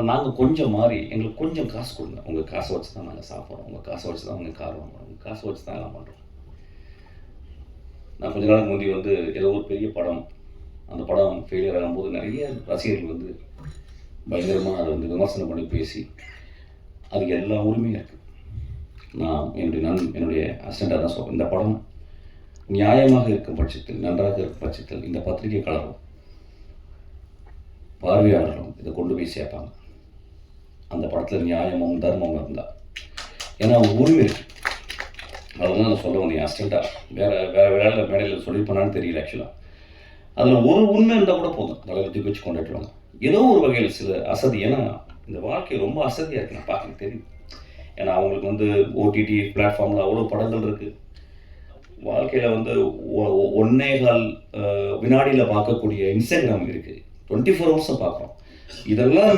ஆனால் நாங்கள் கொஞ்சம் மாறி எங்களுக்கு கொஞ்சம் காசு கொடுங்க. உங்கள் காசை வச்சு தான் நாங்கள் சாப்பிட்றோம் உங்கள் காசை வச்சு தான் உங்கள் கார் வாங்குறோம் உங்கள் காசை வச்சு தான் எல்லாம் பண்ணுறோம் நான் கொஞ்ச நாளுக்கு முந்தி வந்து ஏதோ ஒரு பெரிய படம் அந்த படம் ஃபெயிலியர் ஆகும்போது நிறைய ரசிகர்கள் வந்து பயங்கரமாக அதை வந்து விமர்சனம் பண்ணி பேசி அதுக்கு எல்லா உரிமையும் இருக்குது நான் என்னுடைய நன் என்னுடைய அசிஸ்டண்டாக தான் சொல்கிறேன் இந்த படம் நியாயமாக இருக்கும் பட்சத்தில் நன்றாக இருக்கும் பட்சத்தில் இந்த பத்திரிகை கலரும் பார்வையாளர்களும் இதை கொண்டு போய் சேர்ப்பாங்க. அந்த படத்தில் நியாயமும் தர்மமும் இருந்தால் ஏன்னா உரிமை இருக்கு. அதுதான் நான் சொல்ல வந்தேன் அசிஸ்டண்ட்டாக வேறு வேறு வேலை மேடையில் சொல்லியிருப்பானான்னு தெரியல ஆக்சுவலாக அதில் ஒரு உண்மை இருந்தால் கூட போதும். தலையில் தூக்கி வச்சு கொண்டாடுவாங்க ஏதோ ஒரு வகையில் சில அசதி ஏன்னா இந்த வாழ்க்கை ரொம்ப அசதியாக இருக்கு நான் பார்க்க தெரியும். ஏன்னா அவங்களுக்கு வந்து ஓடிடி பிளாட்ஃபார்மில் அவ்வளோ படங்கள் இருக்குது வாழ்க்கையில் வந்து ஒன்னே கால் வினாடியில் பார்க்கக்கூடிய இன்ஸ்டாகிராம் இருக்குது டுவெண்ட்டி ஃபோர் ஹவர்ஸும் பார்க்குறோம். இதெல்லாம்